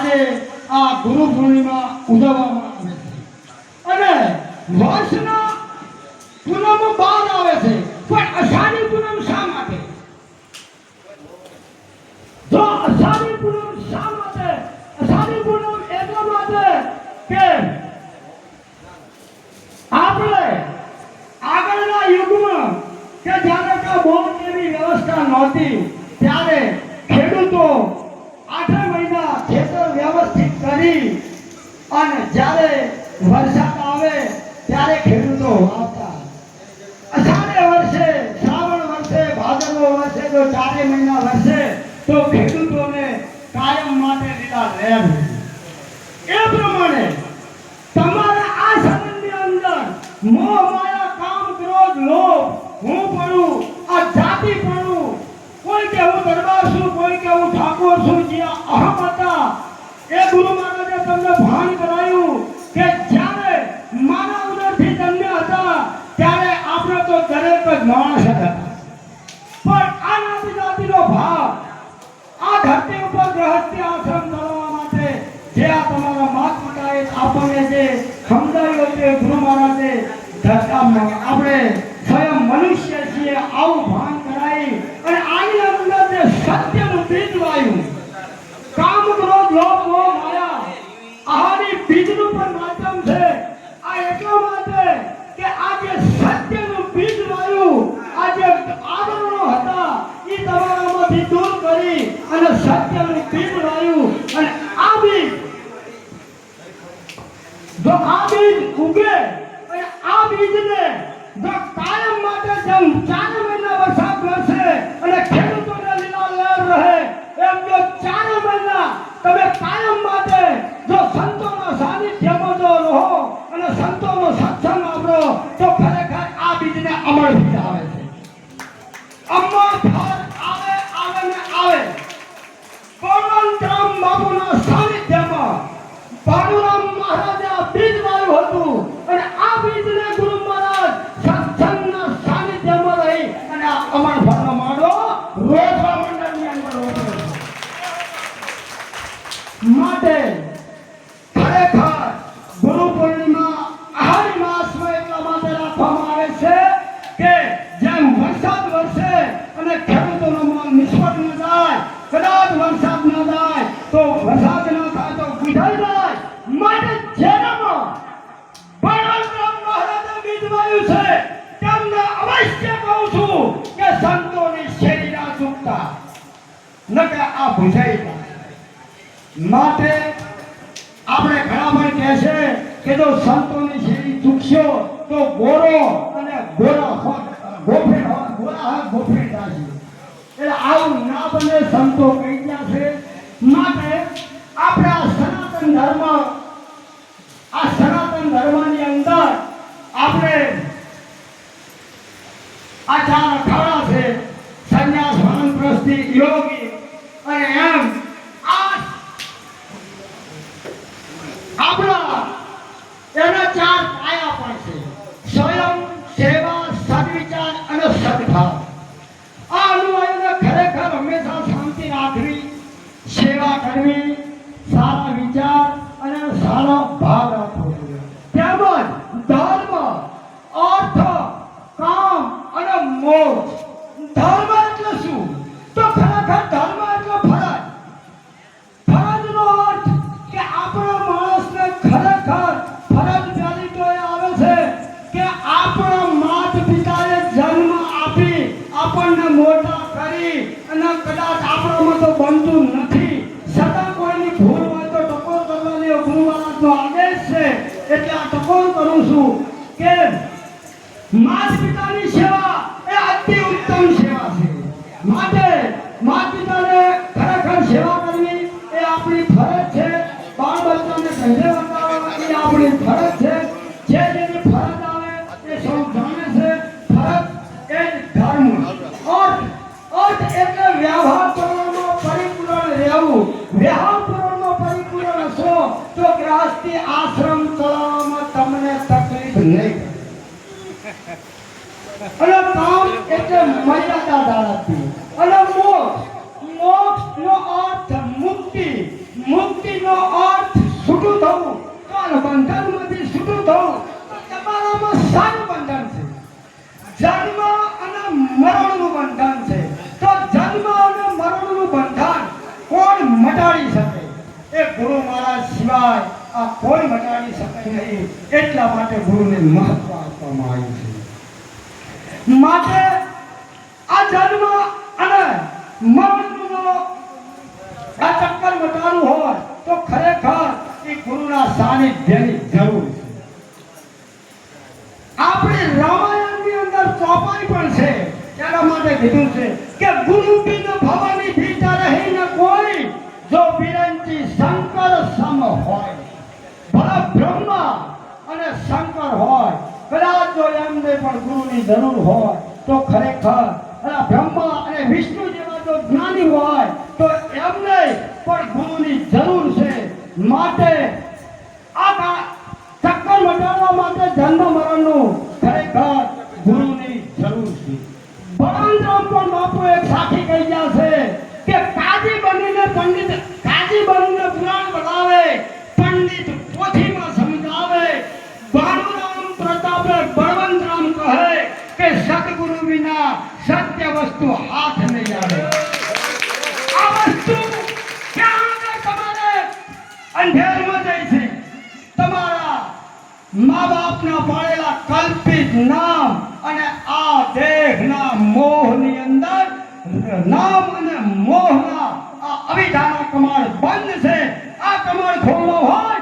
આજે આ ગુરુ પૂર્ણિમા ઉજવવામાં આવે છે. અને વર્ષના પૂનમ બાર આવે છે. પણ અષાઢી પૂનમ શા માટે? જો અષાઢી પૂનમ શા માટે? અષાઢી પૂનમ એટલા માટે કે આપણે આગળના યુગમાં કે જ્યારે કા બોમ્બની વ્યવસ્થા નહોતી ત્યારે ખેડૂતો આઠ મહિના ખેતર વ્યવસ્થિત કરી અને જ્યારે વરસાદ આવે, ત્યારે ખેડૂતો વર્ષે, શ્રાવણ વર્ષે, ભાદરવો વર્ષે જો ચારે મહિના વર્ષે તો ખેડૂતોને કાયમ માટે લીલા હોય. એ પ્રમાણે તમારા આ સંબંધની અંદર મોહ માયા કામ ક્રોધ લોભ હું પડું આ જાતિ પડું કોઈ કે હું દરબાર છું કોઈ કે હું ઠાકોર છું જે અહમ હતા એ ગુરુ મહારાજે તમને ભાન કરાયું કે જ્યારે માનવ ઉદરથી જન્મ્યા હતા ત્યારે આપણે તો દરેક જ માણસ જ હતા પણ આ નાતી જાતિનો ભાવ આ ધરતી ઉપર ગ્રહસ્થી આશ્રમ ચલાવવા માટે જે આ તમારા માત પિતાએ આપણને જે સમજાવ્યો છે ગુરુ મહારાજે આપણે સ્વયં મનુષ્ય છીએ, આવું ભાન કરાવી અને આની અંદર જે સત્યનું બીજ વાયું. કામ ક્રોધ લોભ મોહ માયા. આહારી બીજનું પણ માધ્યમ છે. આ એટલા માટે કે આ જે સત્યનું બીજ વાયું, આ જે આવરણો હતા એ તમારામાંથી દૂર કરી અને સત્યનું બીજ વાયું. અને આ બીજ, જો આ બીજ ઉગે આ બીજને જો કાયમ માટે જેમ ચાર મહિના વરસાદ વરસે અને ખેડૂતોને લીલા લહેર રહે, એમ જો ચાર મહિના તમે કાયમ માટે જો સંતોના સાનિધ્યમાં જો રહો અને સંતોનો સત્સંગ આપો તો ખરેખર આ બીજને અમર બીજ આવે છે. અમર ફળ આવે આવે ને આવે. કોમલરામ બાબુના સાનિધ્યમાં ભાનુરામ મહારાજે બીજ બીજને ગુરુ મહારાજ સત્સંગના સાનિધ્યમાં રહી અને આ અમર ફળનો માંડો રોજવા માટે આ બુઝાઈ માટે આપણે ઘણા પણ કહે છે કે જો સંતોની શેરી ચૂકશો તો ગોરો અને ગોરા ગોફેડ ગોરા ગોફેડ થશે. એટલે આવું ના બને સંતો કહી ગયા છે. માટે આપણે આ સનાતન ધર્મ, આ સનાતન ધર્મની અંદર આપણે આ ચાર અખાડા છે. સંન્યાસ વાનપ્રસ્થિ યોગી કરવી સારા વિચાર અને સારો ભાવ રાખવો તેમજ ધર્મ, અર્થ, કામ અને મોક્ષ. ધર્મ એટલે શું? તો ખરેખર ધર્મ એટલે ફરજ. ફરજનો અર્થ કે આપણા માણસને ખરેખર ફરજ પહેલી તો એ આવે છે કે આપણા માત પિતાએ જન્મ આપી આપણને મોટા કરી અને કદાચ આપણામાં તો બનતું નથી છતાં કોઈની ભૂલ હોય તો ટકોર કરવાની એ ગુરુ મહારાજનો આદેશ છે એટલે આ ટકોર કરું છું. કે અને કામ એટલે મર્યાદા જાળવવી અને મોક્ષ મોક્ષ નો અર્થ મુક્તિ. મુક્તિ નો અર્થ છૂટું થવું. કાલ બંધનમાંથી છૂટું થવું. તમારામાં સારું બંધન છે. જન્મ અને મરણનું બંધન છે. તો જન્મ અને મરણનું બંધન કોણ મટાડી શકે? એ ગુરુ મહારાજ સિવાય આ કોઈ નહીં એટલા માટે ગુરુને મહત્વ આપવામાં આવ્યું છે. માટે આ જન્મ અને મરણનો આ ચક્કર મટાડવું હોય તો ખરેખર એ ગુરુના સાનિધ્યની જરૂર છે. આપણે રામાયણની અંદર ચોપાઈ પણ છે. એના માટે કીધું છે કે ગુરુ બિન ભવાની ભીતા રહી ન કોઈ જો બિરંચી શંકર સમ હોય. અને શંકર હોય, કદાચ જો એમને પણ ગુરુની જરૂર હોય, તો ખરેખર બ્રહ્મા અને વિષ્ણુ જેવા જો જ્ઞાની હોય, તો એમને પણ ગુરુની જરૂર છે. માટે આ ચક્કર મટાડવા માટે જન્મ મરણનું ખરેખર ગુરુની જરૂર અંધેરમાં જાય છે. તમારા મા બાપના પાડેલા કલ્પિત નામ અને આ દેહના મોહની અંદર નામ અને મોહના આ અવિધાના કમાળ બંધ છે. આ કમાળ ખોલવો હોય